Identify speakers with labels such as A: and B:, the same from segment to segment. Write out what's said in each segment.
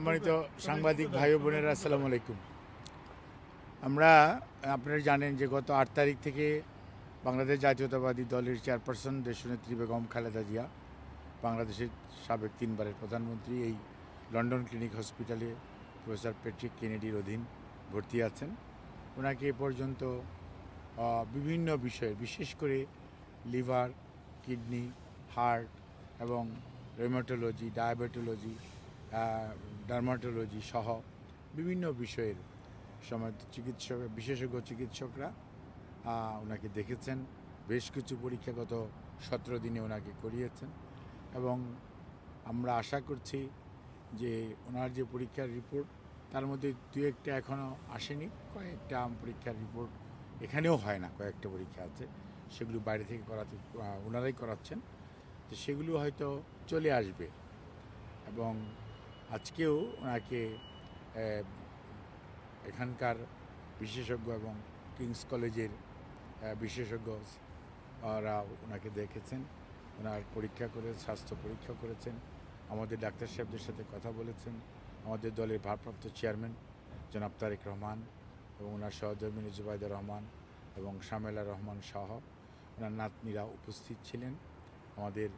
A: সম্মানিত সাংবাদিক ভাই বোনেরা, আসসালামু আলাইকুম। আমরা, আপনারা জানেন যে গত আট তারিখ থেকে বাংলাদেশ জাতীয়তাবাদী দলের চেয়ারপারসন দেশনেত্রী বেগম খালেদা জিয়া, বাংলাদেশের সাবেক তিনবারের প্রধানমন্ত্রী, এই লন্ডন ক্লিনিক হসপিটালে প্রফেসর প্যাট্রিক কেনেডির অধীন ভর্তি আছেন। ওনাকে এ পর্যন্ত বিভিন্ন বিষয়ে, বিশেষ করে লিভার, কিডনি, হার্ট এবং রেমাটোলজি ডায়াবেটোলজি ডার্মাটোলজি সহ বিভিন্ন বিষয়ের সময় চিকিৎসক বিশেষজ্ঞ চিকিৎসকরা ওনাকে দেখেছেন। বেশ কিছু পরীক্ষা গত সতেরো দিনে ওনাকে করিয়েছেন এবং আমরা আশা করছি যে ওনার যে পরীক্ষার রিপোর্ট, তার মধ্যে দু একটা এখনও আসেনি, কয়েকটা পরীক্ষার রিপোর্ট এখানেও হয় না, কয়েকটা পরীক্ষা আছে। সেগুলো বাইরে থেকে করাতে ওনারাই করাচ্ছেন। তো সেগুলো হয়তো চলে আসবে এবং আজকেও ওনাকে এখানকার বিশেষজ্ঞ এবং কিংস কলেজের আহ, বিশেষজ্ঞ ওরা ওনাকে দেখেছেন। ওনার পরীক্ষা করে স্বাস্থ্য পরীক্ষা করেছেন। আমাদের ডাক্তার সাহেবদের সাথে কথা বলেছেন। আমাদের দলের ভারপ্রাপ্ত চেয়ারম্যান জনাব তারেক রহমান এবং ওনার সহধর্মিনী জুবাইদা রহমান এবং শামেলা রহমান সহ ওনার নাতনিরা উপস্থিত ছিলেন। আমাদের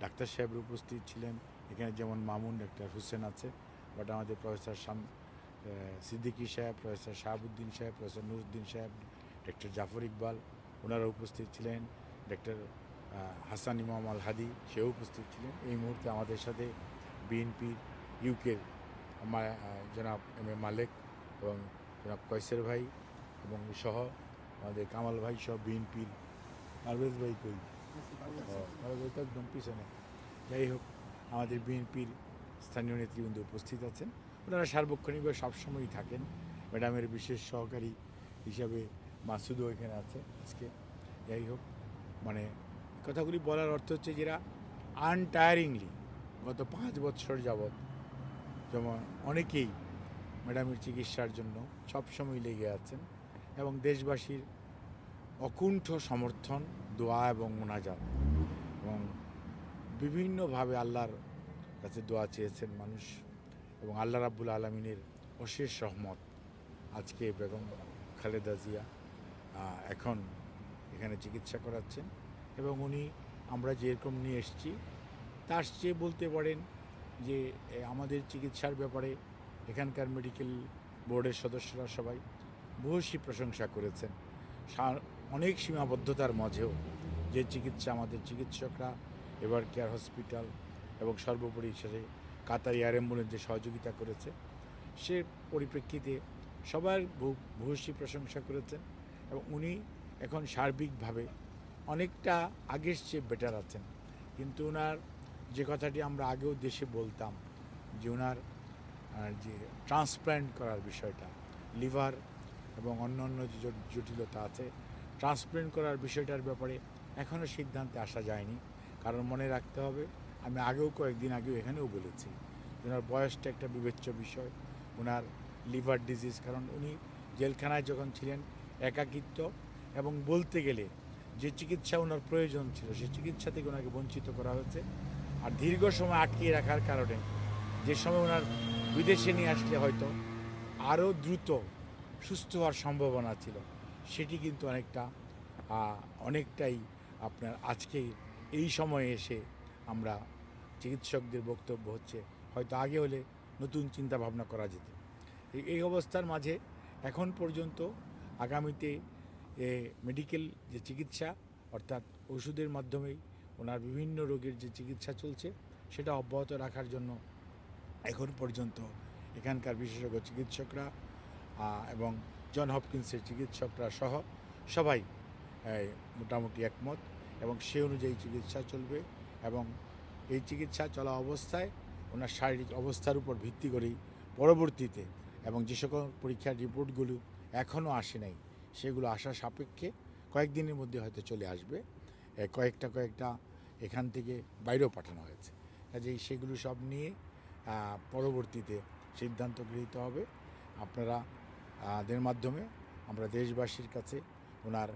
A: ডাক্তার সাহেবরা উপস্থিত ছিলেন। এখানে যেমন মামুন ডাক্তার হোসেন আছে বাট আমাদের প্রফেসর শাম সিদ্দিকী সাহেব প্রফেসর শাহাবুদ্দিন সাহেব প্রফেসর নুরুদ্দিন সাহেব ডক্টর জাফর ইকবাল ওনারা উপস্থিত ছিলেন। ডক্টর হাসান ইমাম আল হাদি সেও উপস্থিত ছিলেন। এই মুহূর্তে আমাদের সাথে বিএনপির ইউকের জনাব এম এ মালেক এবং জনাব কয়সের ভাই এবং সহ আমাদের কামাল ভাই সহ বিএনপির পারভেজ ভাই কই? একদম পিছনে। যাই হোক আমাদের বিএনপির স্থানীয় নেতৃবৃন্দ উপস্থিত আছেন। ওনারা সার্বক্ষণিকভাবে সবসময়ই থাকেন। ম্যাডামের বিশেষ সহকারী হিসাবে মাসুদও এখানে আছে আজকে। যাই হোক মানে কথাগুলি বলার অর্থ হচ্ছে যেটা আনটায়ারিংলি গত পাঁচ বছর যাবৎ যেমন অনেকেই ম্যাডামের চিকিৎসার জন্য সবসময় লেগে আছেন এবং দেশবাসীর অকুণ্ঠ সমর্থন, দোয়া এবং মোনাজাত। বিভিন্নভাবে আল্লাহর কাছে দোয়া চেয়েছেন মানুষ এবং আল্লাহ রাব্বুল আলমিনের অশেষ সহমত আজকে বেগম খালেদা জিয়া এখন এখানে চিকিৎসা করাচ্ছেন এবং উনি, আমরা যেরকম নিয়ে এসেছি, তার চেয়ে বলতে পারেন যে আমাদের চিকিৎসার ব্যাপারে এখানকার মেডিকেল বোর্ডের সদস্যরা সবাই বহুশী প্রশংসা করেছেন। অনেক সীমাবদ্ধতার মাঝেও যে চিকিৎসা আমাদের চিকিৎসকরা এবার কেয়ার হসপিটাল এবং সর্বোপরি হিসেবে কাতার এয়ার অ্যাম্বুলেন্স যে সহযোগিতা করেছে। সে পরিপ্রেক্ষিতে সবার ভূয়সী প্রশংসা করেছেন এবং উনি এখন সার্বিকভাবে অনেকটা আগের চেয়ে বেটার আছেন। কিন্তু ওনার যে কথাটি আমরা আগেও দেশে বলতাম যে ওনার যে ট্রান্সপ্ল্যান্ট করার বিষয়টা, লিভার এবং অন্য অন্য যে জটিলতা আছে ট্রান্সপ্ল্যান্ট করার বিষয়টার ব্যাপারে এখনও সিদ্ধান্তে আসা যায়নি। কারণ মনে রাখতে হবে, আমি আগেও কয়েকদিন আগেও এখানেও বলেছি, ওনার বয়সটা একটা বিবেচ্য বিষয়, ওনার লিভার ডিজিজ, কারণ উনি জেলখানায় যখন ছিলেন একাকিত্ব এবং বলতে গেলে যে চিকিৎসা ওনার প্রয়োজন ছিল সেই চিকিৎসা থেকে ওনাকে বঞ্চিত করা হয়েছে। আর দীর্ঘ সময় আটকিয়ে রাখার কারণে যে সময় ওনার বিদেশে নিয়ে আসলে হয়তো আরও দ্রুত সুস্থ হওয়ার সম্ভাবনা ছিল, সেটি কিন্তু অনেকটা অনেকটাই আপনার আজকে এই সময়ে এসে আমরা চিকিৎসকদের বক্তব্য হচ্ছে, হয়তো আগে হলে নতুন চিন্তা ভাবনা করা যেত। এই- অবস্থার মাঝে এখন পর্যন্ত আগামীতে এ মেডিকেল যে চিকিৎসা, অর্থাৎ ওষুধের মাধ্যমেই ওনার বিভিন্ন রোগের যে চিকিৎসা চলছে, সেটা অব্যাহত রাখার জন্য এখন পর্যন্ত এখানকার বিশেষজ্ঞ চিকিৎসকরা এবং জন হপকিন্সের চিকিৎসকরা সহ সবাই মোটামুটি একমত। এবং সে অনুযায়ী চিকিৎসা চলবে এবং এই চিকিৎসা চলা অবস্থায় ওনার শারীরিক অবস্থার উপর ভিত্তি করেই পরবর্তীতে এবং যে সকল পরীক্ষার রিপোর্টগুলো এখনও আসে নাই, সেগুলো আসা সাপেক্ষে কয়েকদিনের মধ্যে হয়তো চলে আসবে। কয়েকটা কয়েকটা এখান থেকে বাইরেও পাঠানো হয়েছে। কাজেই সেগুলো সব নিয়ে পরবর্তীতে সিদ্ধান্ত গৃহীত হবে। আপনারা দের মাধ্যমে আমরা দেশবাসীর কাছে ওনার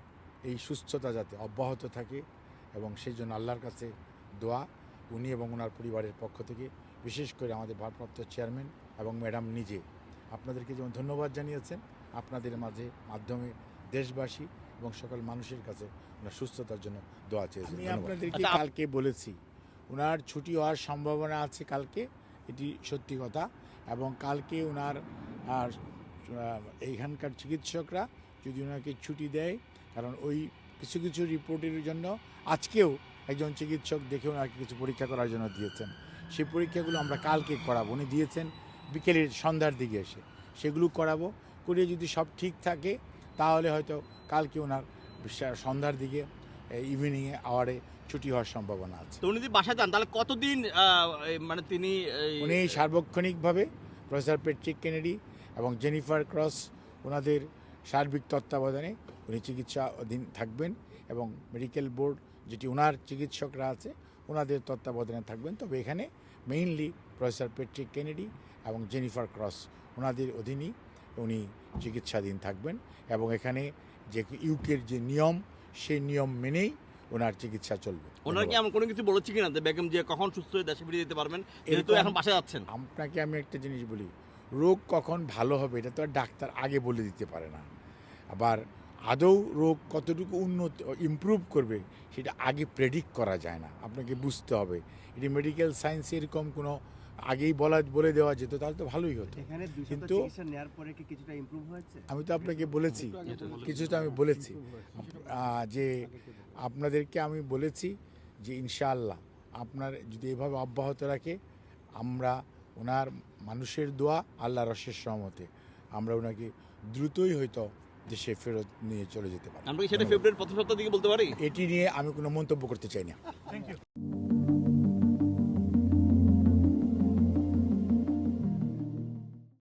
A: এই সুস্থতা যাতে অব্যাহত থাকে এবং সেই জন্য আল্লাহর কাছে দোয়া উনি এবং ওনার পরিবারের পক্ষ থেকে বিশেষ করে আমাদের ভারপ্রাপ্ত চেয়ারম্যান এবং ম্যাডাম নিজে। আপনাদেরকে যেমন ধন্যবাদ জানিয়েছেন আপনাদের মাঝে মাধ্যমে দেশবাসী এবং সকল মানুষের কাছে ওনার সুস্থতার জন্য দোয়া চেয়েছেন আমি আপনাদেরকে
B: আচ্ছা,
A: কালকে বলেছি ওনার ছুটি হওয়ার সম্ভাবনা আছে কালকে এটি সত্যি কথা এবং কালকে ওনার আর এইখানকার চিকিৎসকরা যদি ওনাকে ছুটি দেয় কারণ ওই কিছু কিছু রিপোর্টের জন্য আজকেও একজন চিকিৎসক দেখে ওনাকে কিছু পরীক্ষা করার জন্য দিয়েছেন। সেই পরীক্ষাগুলো আমরা কালকে করাবো। উনি দিয়েছেন বিকেলের সন্ধ্যার দিকে এসে। সেগুলো করাবো। করে যদি সব ঠিক থাকে তাহলে হয়তো কালকে ওনার সন্ধ্যার দিকে ইভিনিংয়ে আওয়ারে ছুটি হওয়ার সম্ভাবনা আছে।
B: তো উনি যদি বাসায় যান তাহলে কতদিন মানে তিনি
A: উনি সার্বক্ষণিকভাবে প্রফেসর পেট্রিক কেনেডি এবং জেনিফার ক্রস ওনাদের সার্বিক তত্ত্বাবধানে উনি চিকিৎসা অধীন থাকবেন এবং মেডিকেল বোর্ড যেটি ওনার চিকিৎসকরা আছে ওনাদের তত্ত্বাবধানে থাকবেন। তবে এখানে মেইনলি প্রফেসর পেট্রিক কেনেডি এবং জেনিফার ক্রস ওনাদের অধীনেই উনি চিকিৎসাধীন থাকবেন এবং এখানে যে ইউকের যে নিয়ম সেই নিয়ম মেনেই ওনার চিকিৎসা চলবে।
B: ওনারা কি এমন কোনো কিছু বলেছে কিনা? বেগম যে কখন সুস্থ হয়ে দেশে ফিরে যেতে পারবেন? যেহেতু এখন বাসায় যাচ্ছেন।
A: আপনাকে আমি একটা জিনিস বলি রোগ কখন ভালো হবে এটা তো আর ডাক্তার আগে বলে দিতে পারে না। আবার আদৌ রোগ কতটুকু উন্নত ইমপ্রুভ করবে সেটা আগে প্রেডিক্ট করা যায় না। আপনাকে বুঝতে হবে। এটি মেডিকেল সায়েন্স এরকম কোনো আগেই বলা বলে দেওয়া যেত তাহলে তো ভালোই হতো। কিন্তু- আমি তো আপনাকে বলেছি কিছুটা আমি বলেছি। যে আপনাদেরকে আমি বলেছি যে ইনশাআল্লাহ আপনার যদি এভাবে অব্যাহত রাখে আমরা ওনার মানুষের দোয়া আল্লাহ রসের সহমতে আমরা ওনাকে দ্রুতই হয়তো দেশে ফেরত নিয়ে চলে যেতে পারে।
B: আমরা কি সেটা ফেব্রুয়ারির প্রথম সপ্তাহ দিকে বলতে পারি?
A: এটি নিয়ে আমি কোনো মন্তব্য করতে চাই না।